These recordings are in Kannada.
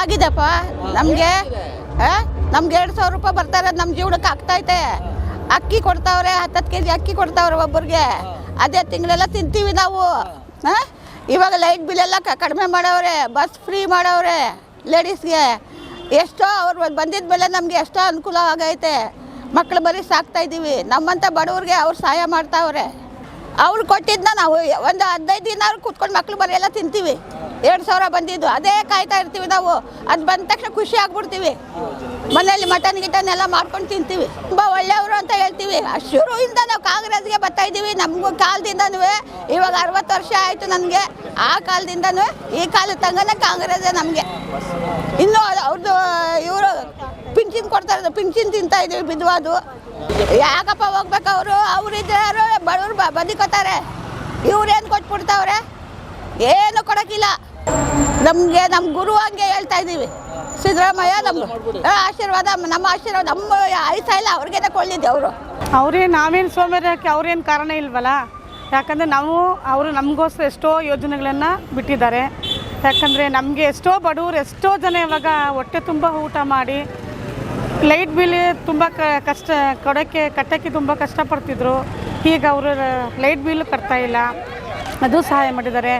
ಆಗಿದೆಪ್ಪ ನಮಗೆ ನಮ್ಗೆ ಎರಡು ಸಾವಿರ ರೂಪಾಯಿ ಬರ್ತಾರೆ ನಮ್ಮ ಜೀವನಕ್ಕೆ ಆಗ್ತೈತೆ ಅಕ್ಕಿ ಕೊಡ್ತಾವ್ರೆ, ಹತ್ತತ್ತು ಕೆ ಜಿ ಅಕ್ಕಿ ಕೊಡ್ತಾವ್ರೆ ಒಬ್ಬರಿಗೆ ಅದೇ ತಿಂಗಳೆಲ್ಲ ತಿಂತೀವಿ ನಾವು. ಹಾಂ ಇವಾಗ ಲೈಟ್ ಬಿಲ್ ಎಲ್ಲ ಕಡಿಮೆ ಮಾಡವ್ರೆ, ಬಸ್ ಫ್ರೀ ಮಾಡವ್ರೆ ಲೇಡೀಸ್ಗೆ. ಎಷ್ಟೋ ಅವ್ರು ಬಂದಿದ್ದ ಮೇಲೆ ನಮಗೆ ಎಷ್ಟೋ ಅನುಕೂಲ ಆಗೈತೆ. ಮಕ್ಳು ಬರೀ ಸಾಕ್ತಾ ಇದ್ದೀವಿ ನಮ್ಮಂಥ ಬಡವ್ರಿಗೆ ಅವ್ರು ಸಹಾಯ ಮಾಡ್ತಾವ್ರೆ. ಅವ್ರು ಕೊಟ್ಟಿದ್ದನ್ನ ನಾವು, ಒಂದು ಹದಿನೈದು ದಿನ ಕೂತ್ಕೊಂಡು ಮಕ್ಳು ಬರೀ ಎಲ್ಲ ತಿಂತೀವಿ. ಎರಡು ಸಾವಿರ ಬಂದಿದ್ದು. ಅದೇ ಕಾಯ್ತಾ ಇರ್ತೀವಿ ನಾವು. ಅದು ಬಂದ ತಕ್ಷಣ ಖುಷಿ ಆಗ್ಬಿಡ್ತೀವಿ. ಮನೆಯಲ್ಲಿ ಮಟನ್ ಗಿಟನ್ ಎಲ್ಲ ಮಾಡ್ಕೊಂಡು ತಿಂತೀವಿ. ತುಂಬ ಒಳ್ಳೆಯವರು ಅಂತ ಹೇಳ್ತೀವಿ. ಶುರುವಿಂದ ನಾವು ಕಾಂಗ್ರೆಸ್ಗೆ ಬರ್ತಾ ಇದ್ದೀವಿ. ನಮಗೂ ಕಾಲದಿಂದನೂ ಇವಾಗ ಅರವತ್ತು ವರ್ಷ ಆಯಿತು ನನಗೆ ಆ ಕಾಲದಿಂದನೂ ಈ ಕಾಲದ ತಂಗನೇ ಕಾಂಗ್ರೆಸ್ಸೇ ನಮಗೆ. ಇನ್ನೂ ಅವ್ರದ್ದು ಇವರು ಪಿಂಚಿನ್ ಕೊಡ್ತಾರೆ ಪಿಂಚಿನ್ ತಿಂತಾ ಇದೀವಿ ಬಿದ್ವಾದು ಯಾಕಪ್ಪ ಹೋಗ್ಬೇಕು ಅವರು? ಅವ್ರಿದ್ದಾರೆ ಬಡವ್ರು ಬದುಕೋತಾರೆ ಇವ್ರೇನು ಕೊಟ್ಬಿಡ್ತಾವ್ರೆ? ಏನು ಕೊಡೋಕ್ಕಿಲ್ಲ. ನಮಗೆ ನಮ್ಮ ಗುರು ಹಂಗೆ ಹೇಳ್ತಾ ಇದ್ದೀವಿ. ಸಿದ್ದರಾಮಯ್ಯ ನಮ್ಮ ಆಶೀರ್ವಾದ ನಮ್ಮ ಆಶೀರ್ವಾದ, ನಮ್ಮ ಆಯ್ತಾ ಇಲ್ಲ ಅವ್ರಿಗೆ ತಗೊಳ್ಳಿದ್ದೆ ಅವರು. ಅವ್ರೇ ನಾವೇನು ಸೋಮಾರಿಯಾಕೆ ಅವ್ರೇನು ಕಾರಣ ಇಲ್ವಲ್ಲ? ಯಾಕಂದರೆ ನಾವು, ಅವರು ನಮಗೋಸ್ಕರ ಎಷ್ಟೋ ಯೋಜನೆಗಳನ್ನು ಬಿಟ್ಟಿದ್ದಾರೆ. ಯಾಕಂದರೆ ನಮಗೆ ಎಷ್ಟೋ ಬಡವರು ಎಷ್ಟೋ ಜನ ಇವಾಗ ಹೊಟ್ಟೆ ತುಂಬ ಊಟ ಮಾಡಿ, ಲೈಟ್ ಬಿಲ್ ತುಂಬ ಕಷ್ಟ ಕೊಡೋಕ್ಕೆ ಕಟ್ಟೋಕ್ಕೆ ತುಂಬ ಕಷ್ಟಪಡ್ತಿದ್ರು. ಈಗ ಅವರು ಲೈಟ್ ಬಿಲ್ ಕಟ್ತಾ ಇಲ್ಲ. ಅದು ಸಹಾಯ ಮಾಡಿದ್ದಾರೆ.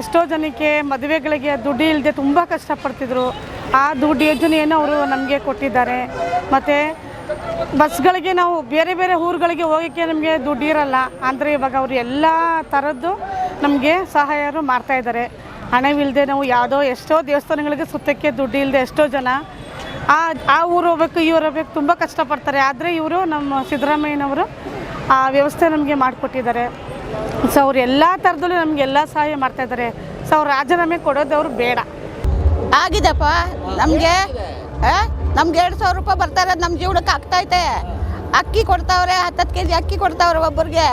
ಎಷ್ಟೋ ಜನಕ್ಕೆ ಮದುವೆಗಳಿಗೆ ದುಡ್ಡು ಇಲ್ಲದೆ ತುಂಬ ಕಷ್ಟಪಡ್ತಿದ್ರು. ಆ ದುಡ್ಡು ಯೋಜನೆಯನ್ನು ಅವರು ನಮಗೆ ಕೊಟ್ಟಿದ್ದಾರೆ. ಮತ್ತು ಬಸ್ಗಳಿಗೆ ನಾವು ಬೇರೆ ಬೇರೆ ಊರುಗಳಿಗೆ ಹೋಗೋಕ್ಕೆ ನಮಗೆ ದುಡ್ಡು ಇರಲ್ಲ. ಅಂದರೆ ಇವಾಗ ಅವರು ಎಲ್ಲ ಥರದ್ದು ನಮಗೆ ಸಹಾಯರು ಮಾಡ್ತಾ ಇದ್ದಾರೆ. ಹಣವಿಲ್ಲದೆ ನಾವು ಯಾವುದೋ ಎಷ್ಟೋ ದೇವಸ್ಥಾನಗಳಿಗೆ ಸುತ್ತಕ್ಕೆ ದುಡ್ಡು ಇಲ್ಲದೆ ಎಷ್ಟೋ ಜನ ಆ ಆ ಊರು ಹೋಗ್ಬೇಕು ಇವ್ರು ಹೋಗ್ಬೇಕು ತುಂಬ ಕಷ್ಟಪಡ್ತಾರೆ. ಆದರೆ ಇವರು ನಮ್ಮ ಸಿದ್ದರಾಮಯ್ಯನವರು ಆ ವ್ಯವಸ್ಥೆ ನಮಗೆ ಮಾಡಿಕೊಟ್ಟಿದ್ದಾರೆ. ಸೊ ಅವ್ರು ಎಲ್ಲ ಥರದಲ್ಲೂ ನಮಗೆಲ್ಲ ಸಹಾಯ ಮಾಡ್ತಾ ಇದ್ದಾರೆ ಸೊ ಅವ್ರು ರಾಜೀನಾಮೆ ಕೊಡೋದವ್ರು ಬೇಡ. ಆಗಿದೆಪ್ಪ ನಮಗೆ ನಮ್ಗೆ ಎರಡು ಸಾವಿರ ರೂಪಾಯಿ ಬರ್ತಾರೆ ನಮ್ಮ ಜೀವನಕ್ಕೆ ಆಗ್ತೈತೆ ಅಕ್ಕಿ ಕೊಡ್ತಾವ್ರೆ, ಹತ್ತತ್ತು ಕೆ ಜಿ ಅಕ್ಕಿ ಕೊಡ್ತಾವ್ರೆ ಒಬ್ಬರಿಗೆ.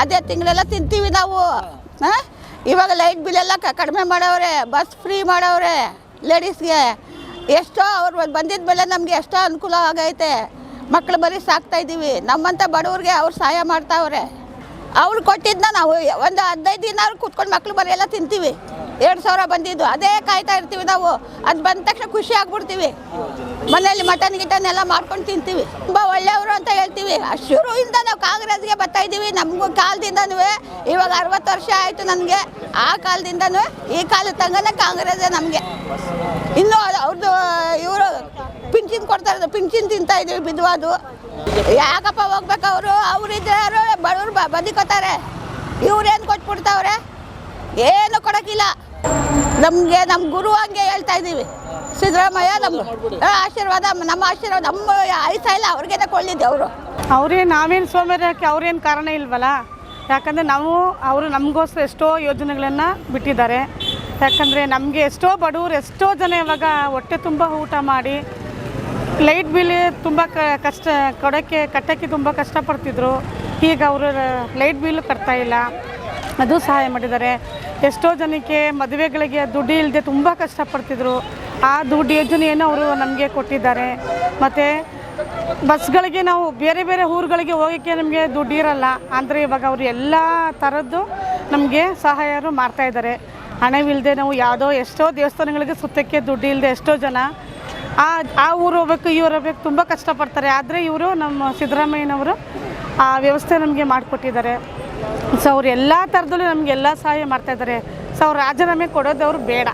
ಅದೇ ತಿಂಗಳೆಲ್ಲ ತಿಂತೀವಿ ನಾವು. ಹಾಂ ಇವಾಗ ಲೈಟ್ ಬಿಲ್ ಎಲ್ಲ ಕಡಿಮೆ ಮಾಡೋವ್ರೆ, ಬಸ್ ಫ್ರೀ ಮಾಡೋವ್ರೆ ಲೇಡೀಸ್ಗೆ. ಎಷ್ಟೋ ಅವ್ರು ಬಂದಿದ್ದ ಮೇಲೆ ನಮಗೆ ಎಷ್ಟೋ ಅನುಕೂಲ ಆಗೈತೆ. ಮಕ್ಳು ಬರೀ ಸಾಕ್ತಾ ಇದ್ದೀವಿ ನಮ್ಮಂಥ ಬಡವ್ರಿಗೆ ಅವ್ರು ಸಹಾಯ ಮಾಡ್ತಾವ್ರೆ. ಅವ್ರು ಕೊಟ್ಟಿದ್ದನ್ನ ನಾವು, ಒಂದು ಹದಿನೈದು ದಿನ ಕೂತ್ಕೊಂಡು ಮಕ್ಳು ಬರೆಯೆಲ್ಲ ತಿಂತೀವಿ. ಎರಡು ಸಾವಿರ ಬಂದಿದ್ದು. ಅದೇ ಕಾಯ್ತಾ ಇರ್ತೀವಿ ನಾವು. ಅದು ಬಂದ ತಕ್ಷಣ ಖುಷಿ ಆಗ್ಬಿಡ್ತೀವಿ. ಮನೆಯಲ್ಲಿ ಮಟನ್, ಗಿಟನ್ ಎಲ್ಲ ಮಾಡ್ಕೊಂಡು ತಿಂತೀವಿ. ತುಂಬ ಒಳ್ಳೆಯವರು ಅಂತ ಹೇಳ್ತೀವಿ. ಶುರುವಿಂದ ನಾವು ಕಾಂಗ್ರೆಸ್ಗೆ ಬರ್ತಾ ಇದ್ದೀವಿ. ನಮಗೂ ಕಾಲದಿಂದನೂ, ಇವಾಗ ಅರವತ್ತು ವರ್ಷ ಆಯಿತು ನನಗೆ ಆ ಕಾಲದಿಂದನೂ ಈ ಕಾಲದ ತನಕ ಕಾಂಗ್ರೆಸ್ಸೇ ನಮಗೆ. ಇನ್ನೂ ಅವ್ರದ್ದು ಇವರು ಪಿಂಚಿನ್ ಕೊಡ್ತಾರೆ ಪಿಂಚಿನ್ ತಿಂತಾ ಇದೀವಿ ಬಿದ್ವಾದು ಯಾಕಪ್ಪ ಹೋಗ್ಬೇಕು ಅವರು? ಅವ್ರಿದ್ದಾರೆ ಬಡವ್ರು ಬದುಕೋತಾರೆ. ಇವ್ರೇನು ಕೊಟ್ಬಿಡ್ತಾವ್ರೆ? ಏನು ಕೊಡೋಕ್ಕಿಲ್ಲ. ನಮಗೆ ನಮ್ಮ ಗುರು ಹಂಗೆ ಹೇಳ್ತಾ ಇದ್ದೀವಿ ಸಿದ್ದರಾಮಯ್ಯ ನಮ್ಮ ಆಶೀರ್ವಾದ ನಮ್ಮ ಆಶೀರ್ವಾದ, ನಮ್ಮ ಆಯ್ತಾ ಇಲ್ಲ ಅವ್ರಿಗೆ ಕೊಳ್ಳಿದ್ದೆ ಅವರು. ಅವ್ರೇನು ನಾವೇನು ಸೋಮಾರಿಯಾಕೆ ಅವ್ರೇನು ಕಾರಣ ಇಲ್ವಲ್ಲ? ಯಾಕಂದರೆ ನಾವು ಅವರು ನಮಗೋಸ್ಕರ ಎಷ್ಟೋ ಯೋಜನೆಗಳನ್ನು ಬಿಟ್ಟಿದ್ದಾರೆ. ಯಾಕಂದರೆ ನಮಗೆ ಎಷ್ಟೋ ಬಡವರು ಎಷ್ಟೋ ಜನ ಇವಾಗ ಹೊಟ್ಟೆ ತುಂಬ ಊಟ ಮಾಡಿ ಲೈಟ್ ಬಿಲ್ ತುಂಬ ಕಷ್ಟ, ಕೊಡೋಕ್ಕೆ, ಕಟ್ಟೋಕ್ಕೆ ತುಂಬ ಕಷ್ಟಪಡ್ತಿದ್ರು. ಈಗ ಅವರು ಲೈಟ್ ಬಿಲ್ ಕಟ್ತಾ ಇಲ್ಲ. ಅದು ಸಹಾಯ ಮಾಡಿದ್ದಾರೆ. ಎಷ್ಟೋ ಜನಕ್ಕೆ ಮದುವೆಗಳಿಗೆ ದುಡ್ಡು ಇಲ್ಲದೆ ತುಂಬ ಕಷ್ಟಪಡ್ತಿದ್ರು. ಆ ದುಡ್ಡು ಯೋಜನೆಯನ್ನು ಅವರು ನಮಗೆ ಕೊಟ್ಟಿದ್ದಾರೆ. ಮತ್ತು ಬಸ್ಗಳಿಗೆ ನಾವು ಬೇರೆ ಬೇರೆ ಊರುಗಳಿಗೆ ಹೋಗೋಕ್ಕೆ ನಮಗೆ ದುಡ್ಡು ಇರಲ್ಲ. ಅಂದರೆ ಇವಾಗ ಅವರು ಎಲ್ಲ ಥರದ್ದು ನಮಗೆ ಸಹಾಯರು ಮಾಡ್ತಾ ಇದ್ದಾರೆ. ಹಣವಿಲ್ಲದೆ ನಾವು ಯಾವುದೋ ಎಷ್ಟೋ ದೇವಸ್ಥಾನಗಳಿಗೆ ಸುತ್ತಕ್ಕೆ ದುಡ್ಡು ಇಲ್ಲದೆ ಎಷ್ಟೋ ಜನ ಆ ಆ ಊರು ಹೋಗ್ಬೇಕು ಇವ್ರು ಹೋಗ್ಬೇಕು ತುಂಬ ಕಷ್ಟಪಡ್ತಾರೆ. ಆದರೆ ಇವರು ನಮ್ಮ ಸಿದ್ದರಾಮಯ್ಯನವರು ಆ ವ್ಯವಸ್ಥೆ ನಮಗೆ ಮಾಡಿಕೊಟ್ಟಿದ್ದಾರೆ. ಸೊ ಅವ್ರು ಎಲ್ಲ ಥರದಲ್ಲೂ ನಮಗೆಲ್ಲ ಸಹಾಯ ಮಾಡ್ತಾಯಿದ್ದಾರೆ ಸೊ ಅವ್ರು ರಾಜೀನಾಮೆ ಕೊಡೋದವ್ರು ಬೇಡ.